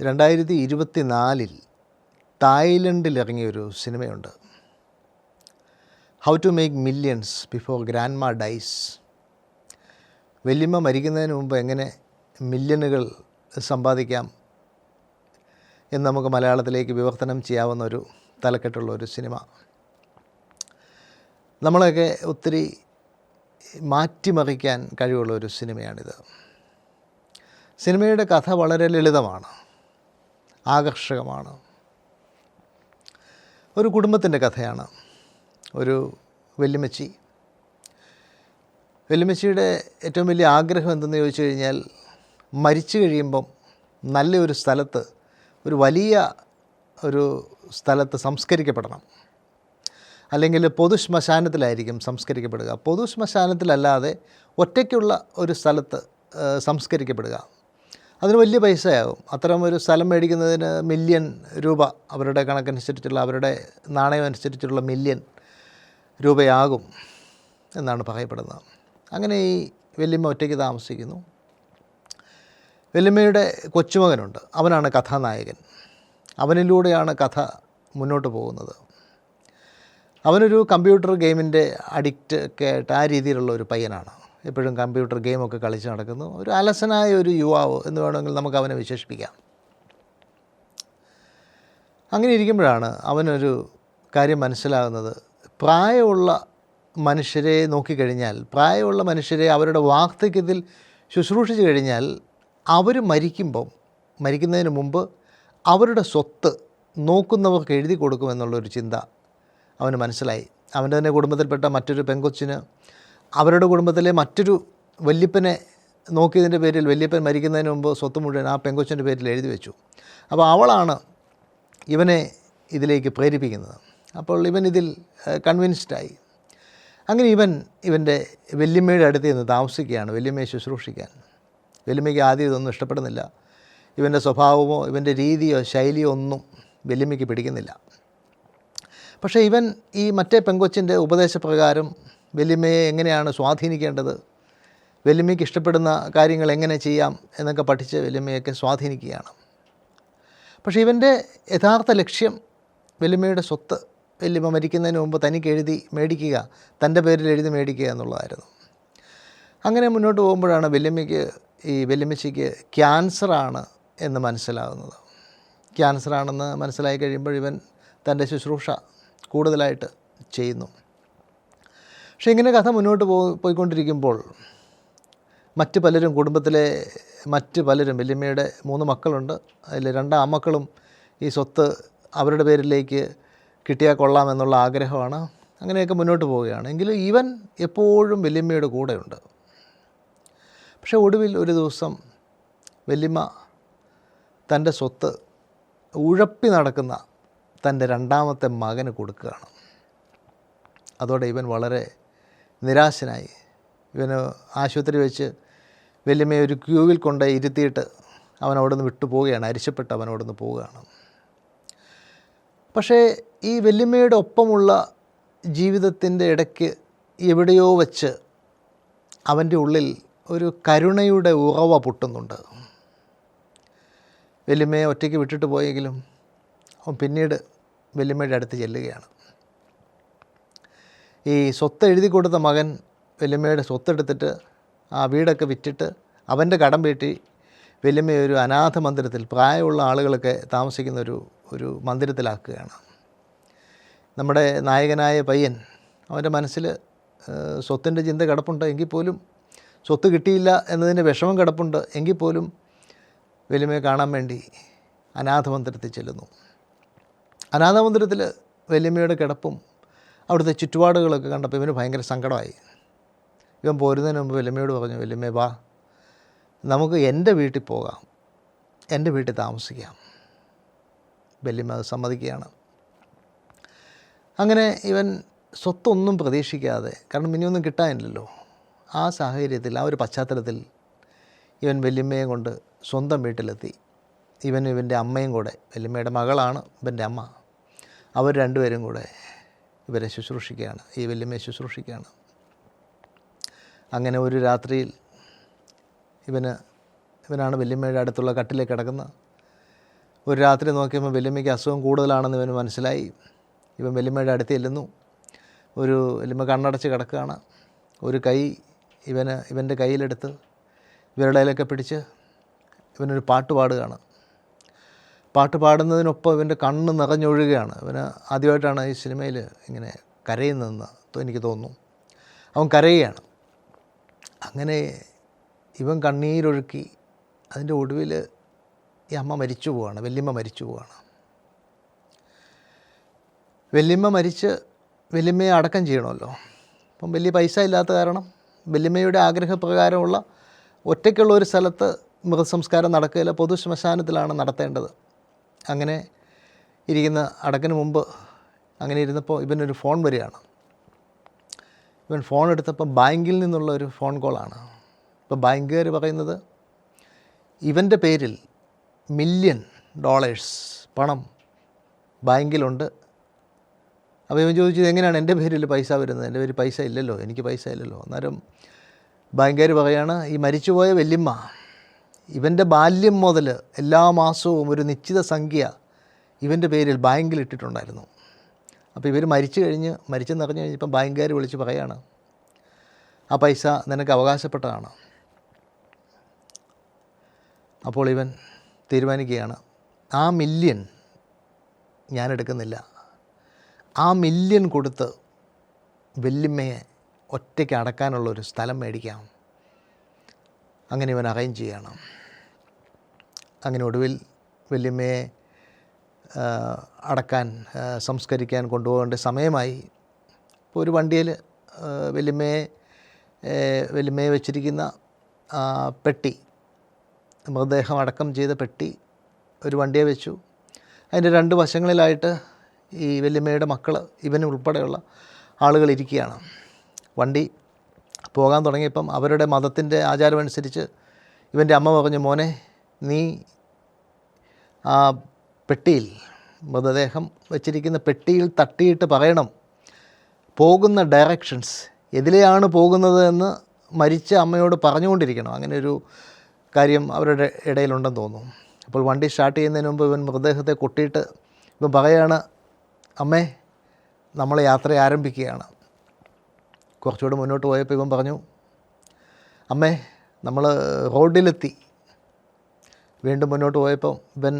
രണ്ടായിരത്തി ഇരുപത്തി നാലിൽ തായ്ലൻഡിൽ ഇറങ്ങിയൊരു സിനിമയുണ്ട്. How to make millions before grandma dies വല്യമ്മ മരിക്കുന്നതിന് മുമ്പ് എങ്ങനെ മില്യണുകൾ സമ്പാദിക്കാം എന്ന് നമുക്ക് മലയാളത്തിലേക്ക് വിവർത്തനം ചെയ്യാവുന്ന ഒരു തലക്കെട്ടുള്ള ഒരു സിനിമ. നമ്മളെയൊക്കെ ഒത്തിരി മാറ്റിമറിക്കാൻ കഴിവുള്ള ഒരു സിനിമയാണിത്. സിനിമയുടെ കഥ വളരെ ലളിതമാണ്. ആകർഷകമാണ്. ഒരു കുടുംബത്തിന്റെ കഥയാണ്. ഒരു വെല്ലുമച്ചി. വെല്ലുമച്ചിയുടെ ഏറ്റവും വലിയ ആഗ്രഹം എന്തെന്ന് ചോദിച്ചു കഴിഞ്ഞാൽ മരിച്ചു കഴിയുമ്പം നല്ലൊരു സ്ഥലത്ത് ഒരു വലിയ ഒരു സ്ഥലത്ത് സംസ്കരിക്കപ്പെടണം. അല്ലെങ്കിൽ പൊതു ശ്മശാനത്തിലായിരിക്കും സംസ്കരിക്കപ്പെടുക. പൊതു ശ്മശാനത്തിലല്ലാതെ ഒറ്റയ്ക്കുള്ള ഒരു സ്ഥലത്ത് സംസ്കരിക്കപ്പെടുക. അതിന് വലിയ പൈസയാകും അത്തരം ഒരു സ്ഥലം മേടിക്കുന്നതിന് മില്യൺ രൂപ അവരുടെ കണക്കനുസരിച്ചുള്ള അവരുടെ നാണയം അനുസരിച്ചുള്ള മില്യൺ രൂപയാകും എന്നാണ് പറയപ്പെടുന്നത്. അങ്ങനെ ഈ വല്യമ്മ ഒറ്റയ്ക്ക് താമസിക്കുന്നു. വല്യമ്മയുടെ കൊച്ചുമകനുണ്ട്. അവനാണ് കഥാനായകൻ. അവനിലൂടെയാണ് കഥ മുന്നോട്ട് പോകുന്നത്. അവനൊരു കമ്പ്യൂട്ടർ ഗെയിമിന്റെ അഡിക്റ്റ് ഒക്കെ ആയിട്ട് ആ രീതിയിലുള്ള ഒരു പയ്യനാണ്. എപ്പോഴും കമ്പ്യൂട്ടർ ഗെയിമൊക്കെ കളിച്ച് നടക്കുന്നു. ഒരു അലസനായ ഒരു യുവാവ് എന്ന് വേണമെങ്കിൽ നമുക്ക് അവനെ വിശേഷിപ്പിക്കാം. അങ്ങനെ ഇരിക്കുമ്പോഴാണ് അവനൊരു കാര്യം മനസ്സിലാകുന്നത്. പ്രായമുള്ള മനുഷ്യരെ നോക്കിക്കഴിഞ്ഞാൽ പ്രായമുള്ള മനുഷ്യരെ അവരുടെ വാർദ്ധക്യത്തിൽ ശുശ്രൂഷിച്ചു കഴിഞ്ഞാൽ അവർ മരിക്കുമ്പം മരിക്കുന്നതിന് മുമ്പ് അവരുടെ സ്വത്ത് നോക്കുന്നവർക്ക് എഴുതി കൊടുക്കുമെന്നുള്ളൊരു ചിന്ത അവന് മനസ്സിലായി. അവന്റെ തന്നെ കുടുംബത്തിൽപ്പെട്ട മറ്റൊരു പെങ്കൊച്ചിന് അവരുടെ കുടുംബത്തിലെ മറ്റൊരു വല്യപ്പനെ നോക്കിയതിന്റെ പേരിൽ വല്യപ്പൻ മരിക്കുന്നതിന് മുമ്പ് സ്വത്ത് മുഴുവൻ ആ പെങ്കൊച്ചന്റെ പേരിൽ എഴുതി വെച്ചു. അപ്പോൾ അവളാണ് ഇവനെ ഇതിലേക്ക് പ്രേരിപ്പിക്കുന്നത്. അപ്പോൾ ഇവൻ ഇതിൽ കൺവിൻസ്ഡായി അങ്ങനെ ഇവൻ ഇവന്റെ വല്യമ്മയുടെ അടുത്ത് നിന്ന് താമസിക്കുകയാണ് വല്യമ്മയെ ശുശ്രൂഷിക്കാൻ. വല്യമ്മയ്ക്ക് ആദ്യം ഇതൊന്നും ഇഷ്ടപ്പെടുന്നില്ല. ഇവന്റെ സ്വഭാവമോ ഇവന്റെ രീതിയോ ശൈലിയോ ഒന്നും വല്യമ്മയ്ക്ക് പിടിക്കുന്നില്ല. പക്ഷേ ഇവൻ ഈ മറ്റേ പെങ്കൊച്ചിന്റെ ഉപദേശപ്രകാരം വല്യമ്മയെ എങ്ങനെയാണ് സ്വാധീനിക്കേണ്ടത്? വല്യമ്മയ്ക്ക് ഇഷ്ടപ്പെടുന്ന കാര്യങ്ങൾ എങ്ങനെ ചെയ്യാം എന്നൊക്കെ പഠിച്ച് വല്യമ്മയൊക്കെ സ്വാധീനിക്കുകയാണ്. പക്ഷേ ഇവന്റെ യഥാർത്ഥ ലക്ഷ്യം വല്യമ്മയുടെ സ്വത്ത് വല്യമ്മ മരിക്കുന്നതിന് മുമ്പ് തനിക്ക് എഴുതി മേടിക്കുക തന്റെ പേരിൽ എഴുതി മേടിക്കുക എന്നുള്ളതായിരുന്നു. അങ്ങനെ മുന്നോട്ട് പോകുമ്പോഴാണ് വല്യമ്മയ്ക്ക് ഈ വല്യമ്മച്ചിക്ക് ക്യാൻസറാണ് എന്ന് മനസ്സിലാകുന്നത്. ക്യാൻസറാണെന്ന് മനസ്സിലായി കഴിയുമ്പോൾ ഇവൻ തന്റെ ശുശ്രൂഷ കൂടുതലായിട്ട് ചെയ്യുന്നു. പക്ഷേ ഇങ്ങനെ കഥ മുന്നോട്ട് പോ പോയിക്കൊണ്ടിരിക്കുമ്പോൾ മറ്റ് പലരും കുടുംബത്തിലെ മറ്റ് പലരും വല്യമ്മയുടെ മൂന്ന് മക്കളുണ്ട്. അതിൽ രണ്ട് ആമക്കളും ഈ സ്വത്ത് അവരുടെ പേരിലേക്ക് കിട്ടിയാൽ കൊള്ളാമെന്നുള്ള ആഗ്രഹമാണ്. അങ്ങനെയൊക്കെ മുന്നോട്ട് പോവുകയാണ്. എങ്കിലും ഇവൻ എപ്പോഴും വല്യമ്മയുടെ കൂടെയുണ്ട്. പക്ഷേ ഒടുവിൽ ഒരു ദിവസം വല്യമ്മ തന്റെ സ്വത്ത് ഉഴപ്പി നടക്കുന്ന തന്റെ രണ്ടാമത്തെ മകന് കൊടുക്കുകയാണ്. അതോടെ ഇവൻ വളരെ നിരാശനായി. ഇവന് ആശുപത്രി വെച്ച് വല്യമ്മയെ ഒരു ക്യൂവിൽ കൊണ്ട് ഇരുത്തിയിട്ട് അവൻ അവിടെ നിന്ന് വിട്ടു പോവുകയാണ് അരിശപ്പെട്ട് അവൻ അവിടെ നിന്ന് പോവുകയാണ്. പക്ഷേ ഈ വല്യമ്മയുടെ ഒപ്പമുള്ള ജീവിതത്തിന്റെ ഇടയ്ക്ക് എവിടെയോ വച്ച് അവന്റെ ഉള്ളിൽ ഒരു കരുണയുടെ ഉറവ പൊട്ടുന്നുണ്ട്. വല്യമ്മയെ ഒറ്റയ്ക്ക് വിട്ടിട്ട് പോയെങ്കിലും അവൻ പിന്നീട് വല്യമ്മയുടെ അടുത്ത് ചെല്ലുകയാണ്. ഈ സ്വത്ത് എഴുതി കൊടുത്ത മകൻ വല്യമ്മയുടെ സ്വത്തെടുത്തിട്ട് ആ വീടൊക്കെ വിറ്റിട്ട് അവന്റെ കടം വീട്ടി വല്യമ്മയെ ഒരു അനാഥ മന്ദിരത്തിൽ പ്രായമുള്ള ആളുകളൊക്കെ താമസിക്കുന്ന ഒരു ഒരു മന്ദിരത്തിലാക്കുകയാണ്. നമ്മുടെ നായകനായ പയ്യൻ അവന്റെ മനസ്സിൽ സ്വത്തിന്റെ ചിന്ത കിടപ്പുണ്ട് എങ്കിൽ പോലും സ്വത്ത് കിട്ടിയില്ല എന്നതിന്റെ വിഷമം കിടപ്പുണ്ട് എങ്കിൽ പോലും വല്യമ്മയെ കാണാൻ വേണ്ടി അനാഥ മന്ദിരത്തിൽ ചെല്ലുന്നു. അനാഥ മന്ദിരത്തിൽ വല്യമ്മയുടെ കിടപ്പും അവിടുത്തെ ചുറ്റുപാടുകളൊക്കെ കണ്ടപ്പോൾ ഇവന് ഭയങ്കര സങ്കടമായി. ഇവൻ പോരുന്നതിന് മുമ്പ് വല്യമ്മയോട് പറഞ്ഞു വല്യമ്മേ വാ. നമുക്ക് എന്റെ വീട്ടിൽ പോകാം. എന്റെ വീട്ടിൽ താമസിക്കാം. വല്യമ്മ അത് സമ്മതിക്കുകയാണ്. അങ്ങനെ ഇവൻ സ്വത്തൊന്നും പ്രതീക്ഷിക്കാതെ കാരണം ഇനിയൊന്നും കിട്ടാനില്ലല്ലോ. ആ സാഹചര്യത്തിൽ ആ ഒരു പശ്ചാത്തലത്തിൽ ഇവൻ വല്യമ്മയെ കൊണ്ട് സ്വന്തം വീട്ടിലെത്തി. ഇവൻ ഇവന്റെ അമ്മയും കൂടെ വല്യമ്മയുടെ മകളാണ് ഇവന്റെ അമ്മ. അവർ രണ്ടുപേരും കൂടെ ഇവരെ ശുശ്രൂഷിക്കുകയാണ് ഈ വല്യമ്മയെ ശുശ്രൂഷിക്കുകയാണ്. അങ്ങനെ ഒരു രാത്രിയിൽ ഇവന് ഇവനാണ് വല്യമ്മയുടെ അടുത്തുള്ള കട്ടിലേക്ക് കിടക്കുന്നത് ഒരു രാത്രി നോക്കിയപ്പോൾ വല്യമ്മയ്ക്ക് അസുഖം കൂടുതലാണെന്ന് ഇവന് മനസ്സിലായി. ഇവൻ വല്യമ്മയുടെ അടുത്ത് ചെല്ലുന്നു. ഒരു വല്യമ്മ കണ്ണടച്ച് കിടക്കുകയാണ്. ഒരു കൈ ഇവന് ഇവന്റെ കയ്യിലെടുത്ത് ഇവരുടെ ഇലയൊക്കെ പിടിച്ച് ഇവനൊരു പാട്ട് പാടുകയാണ് പാട്ട് പാടുന്നതിനൊപ്പം ഇവന്റെ കണ്ണ് നിറഞ്ഞൊഴുകയാണ് ഇവന് ആദ്യമായിട്ടാണ് ഈ സിനിമയിൽ ഇങ്ങനെ കരയുന്നതെന്ന് എനിക്ക് തോന്നുന്നു. അവൻ കരയുകയാണ്. അങ്ങനെ ഇവൻ കണ്ണീരൊഴുക്കി അതിന്റെ ഒടുവിൽ ഈ അമ്മ മരിച്ചു പോവാണ്. വല്യമ്മ മരിച്ചു പോവാണ്. വല്യമ്മ മരിച്ച് വല്യമ്മയെ അടക്കം ചെയ്യണമല്ലോ. അപ്പം വലിയ പൈസ ഇല്ലാത്ത കാരണം വല്യമ്മയുടെ ആഗ്രഹപ്രകാരമുള്ള ഒറ്റയ്ക്കുള്ള ഒരു സ്ഥലത്ത് മൃതസംസ്കാരം നടക്കുകയില്ല. പൊതു ശ്മശാനത്തിലാണ് നടത്തേണ്ടത്. അങ്ങനെ ഇരിക്കുന്ന അടക്കിന് മുമ്പ് അങ്ങനെ ഇരുന്നപ്പോൾ ഇവനൊരു ഫോൺ വരികയാണ്. ഇവൻ ഫോൺ എടുത്തപ്പോൾ ബാങ്കിൽ നിന്നുള്ള ഒരു ഫോൺ കോളാണ്. ഇപ്പോൾ ബാങ്കുകാർ പറയുന്നത് ഇവന്റെ പേരിൽ മില്യൺ ഡോളേഴ്സ് പണം ബാങ്കിലുണ്ട്. അപ്പോൾ ഇവൻ ചോദിച്ചത് എങ്ങനെയാണ് എന്റെ പേരിൽ പൈസ വരുന്നത്? എന്റെ പേരിൽ പൈസ ഇല്ലല്ലോ എനിക്ക് പൈസ ഇല്ലല്ലോ. അന്നേരം ബാങ്കുകാർ പറയാണ് ഈ മരിച്ചുപോയ വല്യമ്മ ഇവന്റെ ബാല്യം മുതൽ എല്ലാ മാസവും ഒരു നിശ്ചിത സംഖ്യ ഇവന്റെ പേരിൽ ബാങ്കിൽ ഇട്ടിട്ടുണ്ടായിരുന്നു. അപ്പോൾ ഇവർ മരിച്ചു കഴിഞ്ഞ് മരിച്ചെന്ന് അറിഞ്ഞു കഴിഞ്ഞപ്പം ബാങ്കുകാർ വിളിച്ച് പറയാണ് ആ പൈസ നിനക്ക് അവകാശപ്പെട്ടതാണ്. അപ്പോൾ ഇവൻ തീരുമാനിക്കുകയാണ് ആ മില്യൺ ഞാൻ എടുക്കുന്നില്ല. ആ മില്യൺ കൊടുത്ത് വെല്ലുമ്മയെ ഒറ്റയ്ക്ക് അടക്കാനുള്ള ഒരു സ്ഥലം മേടിക്കാം. അങ്ങനെ ഇവൻ അറേഞ്ച് ചെയ്യണം. അങ്ങനെ ഒടുവിൽ വല്യമ്മയെ അടക്കാൻ സംസ്കരിക്കാൻ കൊണ്ടുപോകേണ്ട സമയമായി. ഇപ്പോൾ ഒരു വണ്ടിയിൽ വല്യമ്മയെ വല്യമ്മയെ വെച്ചിരിക്കുന്ന പെട്ടി മൃതദേഹം അടക്കം ചെയ്ത പെട്ടി ഒരു വണ്ടിയെ വെച്ചു. അതിന്റെ രണ്ട് വശങ്ങളിലായിട്ട് ഈ വല്യമ്മയുടെ മക്കൾ ഇവൻ ഉൾപ്പെടെയുള്ള ആളുകൾ ഇരിക്കുകയാണ്. വണ്ടി പോകാൻ തുടങ്ങിയപ്പം അവരുടെ മതത്തിന്റെ ആചാരമനുസരിച്ച് ഇവന്റെ അമ്മ പറഞ്ഞു മോനെ നീ ആ പെട്ടിയിൽ മൃതദേഹം വെച്ചിരിക്കുന്ന പെട്ടിയിൽ തട്ടിയിട്ട് പറയണം. പോകുന്ന ഡയറക്ഷൻസ് എതിലെയാണ് പോകുന്നത് എന്ന് മരിച്ച അമ്മയോട് പറഞ്ഞുകൊണ്ടിരിക്കണം. അങ്ങനെ ഒരു കാര്യം അവരുടെ ഇടയിലുണ്ടെന്ന് തോന്നുന്നു. അപ്പോൾ വണ്ടി സ്റ്റാർട്ട് ചെയ്യുന്നതിന് മുമ്പ് ഇവൻ മൃതദേഹത്തെ കൊട്ടിയിട്ട് ഇവൻ പറയാണ് അമ്മേ നമ്മളെ യാത്ര ആരംഭിക്കുകയാണ്. കുറച്ചുകൂടെ മുന്നോട്ട് പോയപ്പോൾ ഇവൻ പറഞ്ഞു അമ്മേ നമ്മൾ റോഡിലെത്തി. വീണ്ടും മുന്നോട്ട് പോയപ്പോൾ ഇവൻ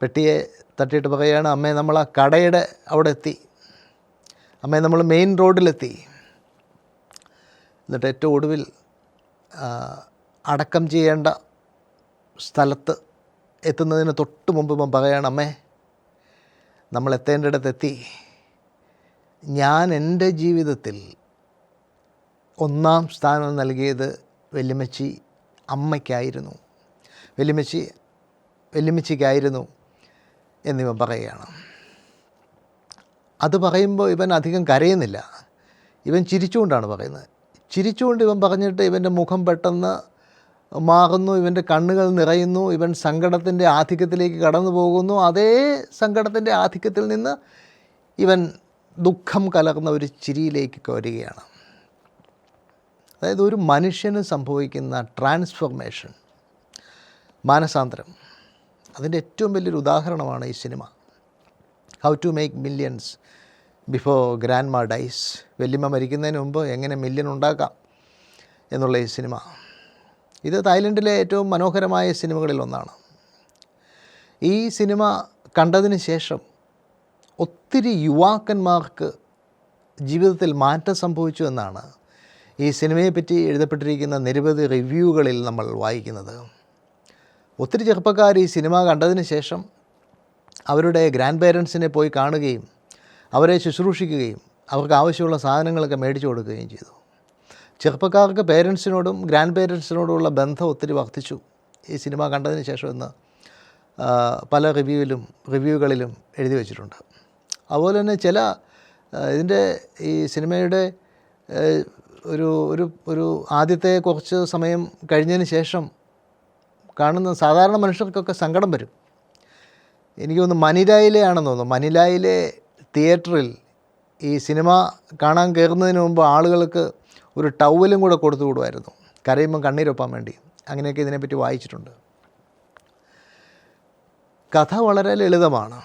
പെട്ടിയെ തട്ടിയിട്ട് പറയുകയാണ് അമ്മേ നമ്മൾ ആ കടയുടെ അവിടെ എത്തി. അമ്മേ നമ്മൾ മെയിൻ റോഡിലെത്തി. എന്നിട്ട് ഏറ്റവും ഒടുവിൽ അടക്കം ചെയ്യേണ്ട സ്ഥലത്ത് എത്തുന്നതിന് തൊട്ട് മുമ്പ് ഇപ്പം പറയുകയാണ് അമ്മേ നമ്മൾ എത്തേണ്ടിടത്തെത്തി ഞാൻ എന്റെ ജീവിതത്തിൽ ഒന്നാം സ്ഥാനം നൽകിയത് വെല്ലുമച്ചി അമ്മയ്ക്കായിരുന്നു. വെല്ലുമച്ചി വെല്ലുമച്ചിക്കായിരുന്നു എന്നിവ പറയുകയാണ്. അത് പറയുമ്പോൾ ഇവൻ അധികം കരയുന്നില്ല. ഇവൻ ചിരിച്ചുകൊണ്ടാണ് പറയുന്നത്. ചിരിച്ചുകൊണ്ട് ഇവൻ പറഞ്ഞിട്ട് ഇവന്റെ മുഖം പെട്ടെന്ന് മാറുന്നു ഇവന്റെ കണ്ണുകൾ നിറയുന്നു ഇവൻ സങ്കടത്തിന്റെ ആധിക്യത്തിലേക്ക് കടന്നു പോകുന്നു അതേ സങ്കടത്തിന്റെ ആധിക്യത്തിൽ നിന്ന് ഇവൻ ദുഃഖം കലർന്ന ഒരു ചിരിയിലേക്ക് വരികയാണ് അതായത് ഒരു മനുഷ്യന് സംഭവിക്കുന്ന ട്രാൻസ്ഫോർമേഷൻ മാനസാന്തരം. അതിന്റെ ഏറ്റവും വലിയൊരു ഉദാഹരണമാണ് ഈ cinema. How to make millions before grandma dies വല്യമ്മ മരിക്കുന്നതിന് മുമ്പ് എങ്ങനെ മില്യൺ ഉണ്ടാക്കാം എന്നുള്ള ഈ സിനിമ. ഇത് തായ്ലൻഡിലെ ഏറ്റവും മനോഹരമായ സിനിമകളിൽ ഒന്നാണ്. ഈ സിനിമ കണ്ടതിന് ശേഷം ഒത്തിരി യുവാക്കന്മാർക്ക് ജീവിതത്തിൽ മാറ്റം സംഭവിച്ചു എന്നാണ് ഈ സിനിമയെപ്പറ്റി എഴുതപ്പെട്ടിരിക്കുന്ന നിരവധി റിവ്യൂകളിൽ നമ്മൾ വായിക്കുന്നത്. ഒത്തിരി ചെറുപ്പക്കാർ ഈ സിനിമ കണ്ടതിന് ശേഷം അവരുടെ ഗ്രാൻഡ് പേരൻസിനെ പോയി കാണുകയും അവരെ ശുശ്രൂഷിക്കുകയും അവർക്ക് ആവശ്യമുള്ള സാധനങ്ങളൊക്കെ മേടിച്ചു കൊടുക്കുകയും ചെയ്തു. ചെറുപ്പക്കാർക്ക് പേരൻസിനോടും ഗ്രാൻഡ് പേരൻസിനോടുമുള്ള ബന്ധം ഒത്തിരി വർദ്ധിച്ചു ഈ സിനിമ കണ്ടതിന് ശേഷം എന്ന് പല റിവ്യൂവിലും റിവ്യൂകളിലും എഴുതി വച്ചിട്ടുണ്ട്. അതുപോലെ തന്നെ ചില ഇതിന്റെ ഈ സിനിമയുടെ ഒരു ഒരു ഒരു ആദ്യത്തെ കുറച്ച് സമയം കഴിഞ്ഞതിന് ശേഷം കാണുന്ന സാധാരണ മനുഷ്യർക്കൊക്കെ സങ്കടം വരും. എനിക്ക് തോന്നുന്നു മനിലായിലെ ആണെന്ന് തോന്നുന്നു. മനിലായിലെ തിയേറ്ററിൽ ഈ സിനിമ കാണാൻ കയറുന്നതിന് മുമ്പ് ആളുകൾക്ക് ഒരു ടവലും കൂടെ കൊടുത്തു വിടുമായിരുന്നു. കരയുമ്പം കണ്ണീരൊപ്പാൻ വേണ്ടി. അങ്ങനെയൊക്കെ ഇതിനെപ്പറ്റി വായിച്ചിട്ടുണ്ട്. കഥ വളരെ ലളിതമാണ്.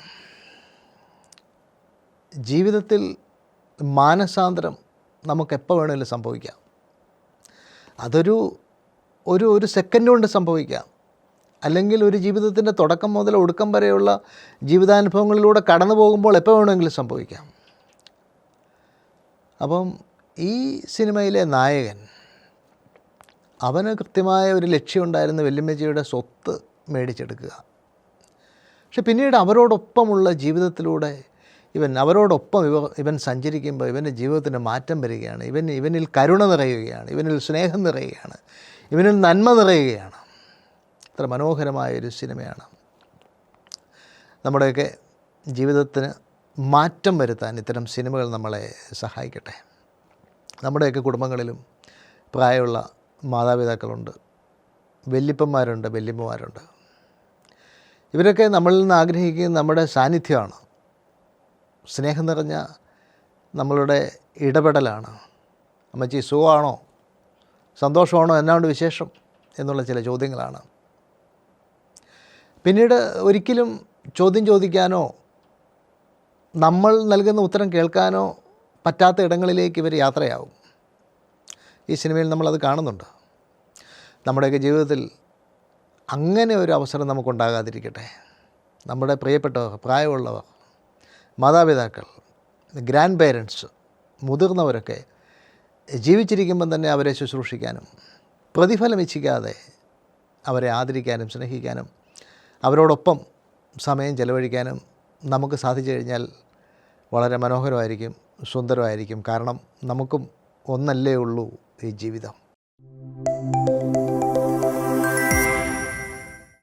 ജീവിതത്തിൽ മാനസാന്തരം നമുക്കെപ്പോൾ വേണമെങ്കിലും സംഭവിക്കാം. അതൊരു ഒരു ഒരു സെക്കൻഡ് കൊണ്ട് സംഭവിക്കാം. അല്ലെങ്കിൽ ഒരു ജീവിതത്തിന്റെ തുടക്കം മുതൽ ഒടുക്കം വരെയുള്ള ജീവിതാനുഭവങ്ങളിലൂടെ കടന്നു പോകുമ്പോൾ എപ്പോൾ വേണമെങ്കിലും സംഭവിക്കാം. അപ്പം ഈ സിനിമയിലെ നായകൻ അവന് കൃത്യമായ ഒരു ലക്ഷ്യമുണ്ടായിരുന്നു വല്യമ്മച്ചിയുടെ സ്വത്ത് മേടിച്ചെടുക്കുക. പക്ഷെ പിന്നീട് അവരോടൊപ്പമുള്ള ജീവിതത്തിലൂടെ ഇവൻ അവരോടൊപ്പം ഇവ ഇവൻ സഞ്ചരിക്കുമ്പോൾ ഇവന്റെ ജീവിതത്തിന് മാറ്റം വരികയാണ്. ഇവൻ ഇവനിൽ കരുണ നിറയുകയാണ്. ഇവനിൽ സ്നേഹം നിറയുകയാണ്. ഇവനിൽ നന്മ നിറയുകയാണ്. അത്ര മനോഹരമായൊരു സിനിമയാണ്. നമ്മുടെയൊക്കെ ജീവിതത്തിന് മാറ്റം വരുത്താൻ ഇത്തരം സിനിമകൾ നമ്മളെ സഹായിക്കട്ടെ. നമ്മുടെയൊക്കെ കുടുംബങ്ങളിലും പ്രായമുള്ള മാതാപിതാക്കളുണ്ട്. വല്യപ്പന്മാരുണ്ട് വല്യമ്മമാരുണ്ട്. ഇവരൊക്കെ നമ്മളിൽ നിന്ന് ആഗ്രഹിക്കുന്നത് നമ്മുടെ സാന്നിധ്യമാണ്. സ്നേഹം നിറഞ്ഞ നമ്മളുടെ ഇടപെടലാണ്. അമ്മച്ചി സുഖമാണോ? സന്തോഷമാണോ? എന്നാണ് വിശേഷം എന്നുള്ള ചില ചോദ്യങ്ങളാണ്. പിന്നീട് ഒരിക്കലും ചോദ്യം ചോദിക്കാനോ നമ്മൾ നൽകുന്ന ഉത്തരം കേൾക്കാനോ പറ്റാത്ത ഇടങ്ങളിലേക്ക് ഇവർ യാത്രയാവും. ഈ സിനിമയിൽ നമ്മളത് കാണുന്നുണ്ട്. നമ്മുടെയൊക്കെ ജീവിതത്തിൽ അങ്ങനെ ഒരു അവസരം നമുക്കുണ്ടാകാതിരിക്കട്ടെ. നമ്മുടെ പ്രിയപ്പെട്ടവർ പ്രായമുള്ളവർ മാതാപിതാക്കൾ ഗ്രാൻഡ് പേരൻസ് മുതിർന്നവരൊക്കെ ജീവിച്ചിരിക്കുമ്പം തന്നെ അവരെ ശുശ്രൂഷിക്കാനും പ്രതിഫലം ഇച്ഛിക്കാതെ അവരെ ആദരിക്കാനും സ്നേഹിക്കാനും അവരോടൊപ്പം സമയം ചെലവഴിക്കാനും നമുക്ക് സാധിച്ചു കഴിഞ്ഞാൽ വളരെ മനോഹരമായിരിക്കും സുന്ദരമായിരിക്കും. കാരണം നമുക്കും ഒന്നല്ലേ ഉള്ളൂ ഈ ജീവിതം.